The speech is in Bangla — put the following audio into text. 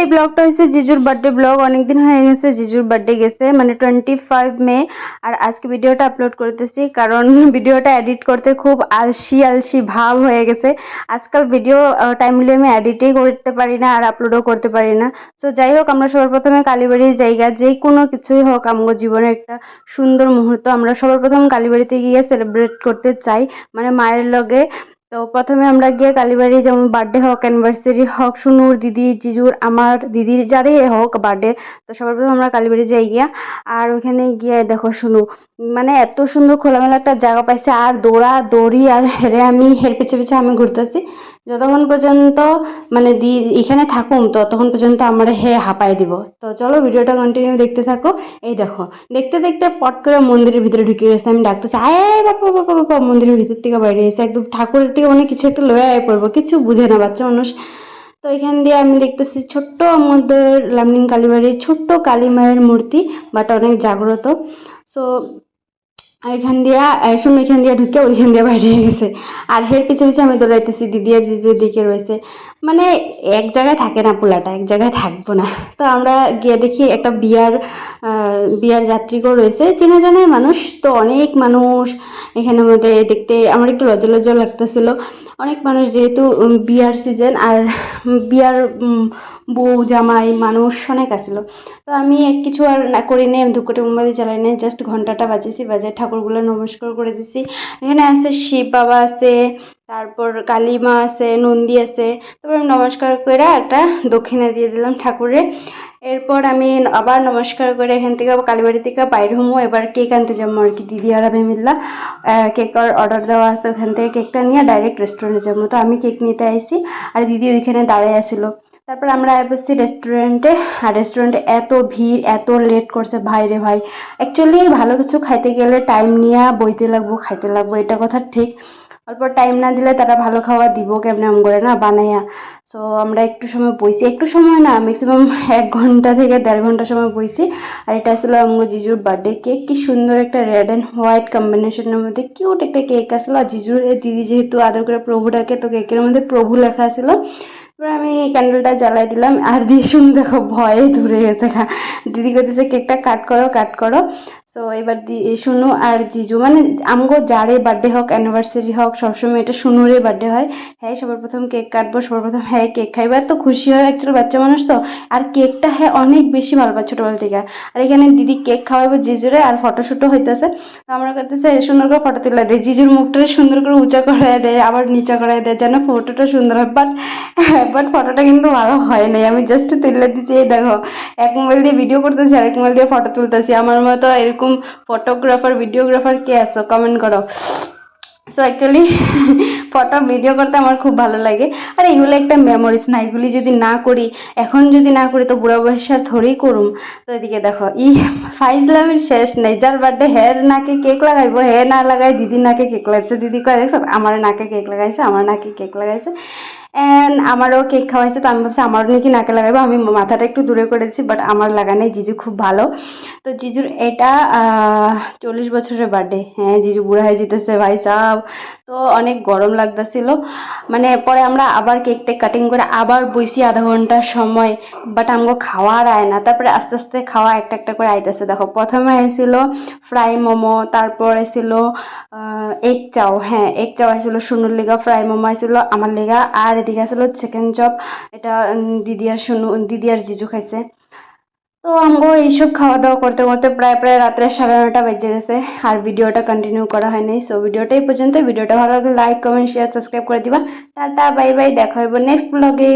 এই ব্লগটা হয়েছে জিজুর বার্থডে ব্লগ অনেকদিন হয়ে গেছে, জিজুর বার্থডে গেছে মানে টোয়েন্টি ফাইভ মে। আর আজকে ভিডিওটা আপলোড করতেছি, কারণ ভিডিওটা এডিট করতে খুব আলসি আলসি ভাব হয়ে গেছে। আজকাল ভিডিও টাইমলি আমি এডিটই করতে পারি না, আর আপলোডও করতে পারি না। তো যাই হোক, আমরা সবার প্রথমে কালীবাড়ির জায়গা, যে কোনো কিছুই হোক আমার জীবনে একটা সুন্দর মুহূর্ত, আমরা সবার প্রথম কালীবাড়িতে গিয়ে সেলিব্রেট করতে চাই। মানে মায়ের লগে তো প্রথমে আমরা গিয়ে কালীবাড়ি যেমন বার্থডে হোক অ্যানিভার্সারি হোক, সুনুর দিদি, জিজুর, আমার দিদির যারই হোক বার্থডে তো সবার প্রথমে আমরা কালীবাড়ি যাই গিয়া। আর ওখানে গিয়ে দেখো শুনু মানে এত সুন্দর খোলামেলা একটা জায়গা পাইছে, আর দৌড়া, দৌড়ি, আর হেরে আমি, হের পিছে পিছে আমি ঘুরতেছি। যতক্ষণ পর্যন্ত মানে দি, এখানে থাকুম, ততক্ষণ পর্যন্ত আমার হে হাঁপাই দিব। তো চলো ভিডিওটা কন্টিনিউ দেখতে থাকো। এই দেখো, দেখতে দেখতে পট করে মন্দিরের ভিতরে ঢুকে গেছে, আমি ডাকতেছি, আয় মন্দিরের ভিতর থেকে বাইরে এসে একদম ঠাকুরের থেকে অনেক কিছু একটা লয়ে আয় পড়ব, কিছু বুঝে না বাচ্চা মানুষ। তো এখান দিয়ে আমি দেখতেছি ছোট্ট আমাদের লামনিং কালীবাড়ির ছোট্ট কালী মায়ের মূর্তি বাট অনেক জাগ্রত। সো এখান দিয়া সুমি এখান দিয়া ঢুকে ওইখান দিয়ে বাইরে গেছে। আর হের পিছে পিছে আমি দৌড়াইতেছি, দিদি আর জিজুর দিকে রয়েছে। মানে এক জায়গায় থাকে না পোলাটা, এক জায়গায় থাকব না। তো আমরা গিয়ে দেখি একটা বিয়ার বিয়ার যাত্রীকেও রয়েছে। চেনা জানার মানুষ তো অনেক মানুষ। এখানে মধ্যে দেখতে আমার একটু লজ্জা লজ্জা লাগতেছিল। অনেক মানুষ যেহেতু বিয়ার সিজন আর বিয়ার বউ, জামাই, মানুষ অনেক আসছিল তো আমি এক কিছু আর না করি নি আমি ধুকটে মোমবাতি জ্বালাই নাই জাস্ট ঘন্টাটা বাজেছি বাজে ঠাকুরগুলো নমস্কার করে দিছি। এখানে আছে শিব বাবা আছে, তারপর কালী মা আছে, নন্দী আছে, তারপর নমস্কার করে একটা দক্ষিণা দিয়ে দিলাম ঠাকুরে এরপর আমি আবার নমস্কার করে এখান থেকে কালীবাড়ি থেকে বাইরে হমো। এবার কেক আনতে যাব আর কি। দিদি আর আমি মিললা কেকের অর্ডার দেওয়া আছে। ওখান থেকে কেকটা নিয়ে ডাইরেক্ট রেস্টুরেন্টে যাব। তো আমি কেক নিতে আইসি আর দিদি ওইখানে দাঁড়ায় আসিল। তারপর আমরা বসছি রেস্টুরেন্টে আর রেস্টুরেন্টে এত ভিড়, এত লেট করছে। ভাই রে ভাই অ্যাকচুয়ালি ভালো কিছু খাইতে গেলে টাইম নিয়ে বইতে লাগবো, খাইতে লাগবো। এটা কথা ঠিক। অল্প টাইম না দিলে তারা ভালো খাওয়া দিব কেমন এমন করে না বানাইয়া। সো আমরা একটু সময় বইছি একটু সময় না ম্যাক্সিমাম এক ঘণ্টা থেকে দেড় ঘণ্টা সময় বইছি আর এটা আসলে আমগো জিজুর বার্থডে কেক কি সুন্দর একটা রেড অ্যান্ড হোয়াইট কম্বিনেশনের মধ্যে কিউট একটা কেক আসলো। আর জিজুর দিদি যেহেতু আদর করে প্রভু ডাকে তো কেকের মধ্যে প্রভু লেখা ছিল। এবার আমি ক্যান্ডেলটা জ্বালাই দিলাম। আর দিয়ে শুনে দেখো, ভয়ে ধরে গেছে দিদি করতেছে কেকটা কাট করো কাট করো। সো এবার শুনু আর জিজু। মানে আমগো যারে বার্থডে হোক অ্যানিভার্সারি হোক, সবসময় এটা শুনুরে বার্থডে হয়। হ্যাঁ সবার প্রথম কেক কাটবো সবার প্রথম হ্যাঁ কেক খাইবো। তো খুশি হয় অ্যাকচুয়ালি বাচ্চা মানুষ তো। আর কেকটা হ্যাঁ অনেক বেশি ভালো পায় ছোটোবেলা থেকে। আর এখানে দিদি কেক খাওয়াবো জিজুরে, আর ফটোশ্যুটও হইতেছে। তো আমরা করতেছে সুন্দর করে ফটো তুলে দেয় জিজুর মুখটা সুন্দর করে উঁচা করে দেয় আবার নিচা করে দেয় যেন ফটোটা সুন্দর হয়। বাট বাট ফটোটা কিন্তু ভালো হয় নাই। আমি জাস্ট তুলে দিচ্ছি দেখো। এক মোবাইল দিয়ে ভিডিও করতেছি আর এক মোবাইল দিয়ে ফটো তুলতেছি। আমার মতো এরকম এরকম ফটোগ্রাফার ভিডিওগ্রাফার কে আছো? কমেন্ট করো। সো অ্যাকচুয়ালি ফটো ভিডিও করতে আমার খুব ভালো লাগে। আর এগুলো একটা মেমোরিজ না, এগুলি যদি না করি, এখন যদি না করি, তো বুড়া বয়সে ধরেই করুম। তো এদিকে দেখো, ই, ফাইজলামের শেষ নেই। যার বার্থডে হের নাকে কেক লাগাইবো, হে না লাগাই দিদি নাকে কেক লাগাইছে। দিদি কয়ে আমার নাকে কেক লাগাইছে, আমার নাকে কেক লাগাইছে। অ্যান্ড আমারও কেক খাওয়াইছে তো আমি ভাবছি আমারও নাকি নাকে লাগাবো। আমি মাথাটা একটু দূরে করেছি বাট আমার লাগানে জিজু খুব ভালো। তো জিজুর এটা চল্লিশ বছরের বার্থডে হ্যাঁ জিজু বুড়া হয়ে যেতেছে, ভাই সাহ তো অনেক গরম লাগতেছিল। মানে পরে আমরা আবার কেক টেক কাটিং করে আবার বইছি আধা ঘণ্টার সময় বাট আমগো খাওয়ার আয় না। তারপরে আস্তে আস্তে খাওয়া একটা একটা করে আইতেছে। দেখো, প্রথমে এসেছিল ফ্রাই মোমো, তারপর এসেছিল এগ চাও। হ্যাঁ এগ চাও আসছিল সুনুর লেগা ফ্রাই মোমো আসছিল আমার লেগা আর এদিকে আসলো চিকেন চপ এটা দিদি আর সুনু, দিদি আর জিজু খাইছে। তো আমগো এইসব খাওয়া দাওয়া করতে করতে প্রায় প্রায় রাত্রে সাড়ে নটা বেজে গেছে আর ভিডিওটা কন্টিনিউ করা হয়নি সো ভিডিওটা এই পর্যন্ত ভিডিওটা ভালো লাগলে লাইক কমেন্ট শেয়ার সাবস্ক্রাইব করে দিবা। টাটা বাই বাই দেখা হইব নেক্সট ব্লগে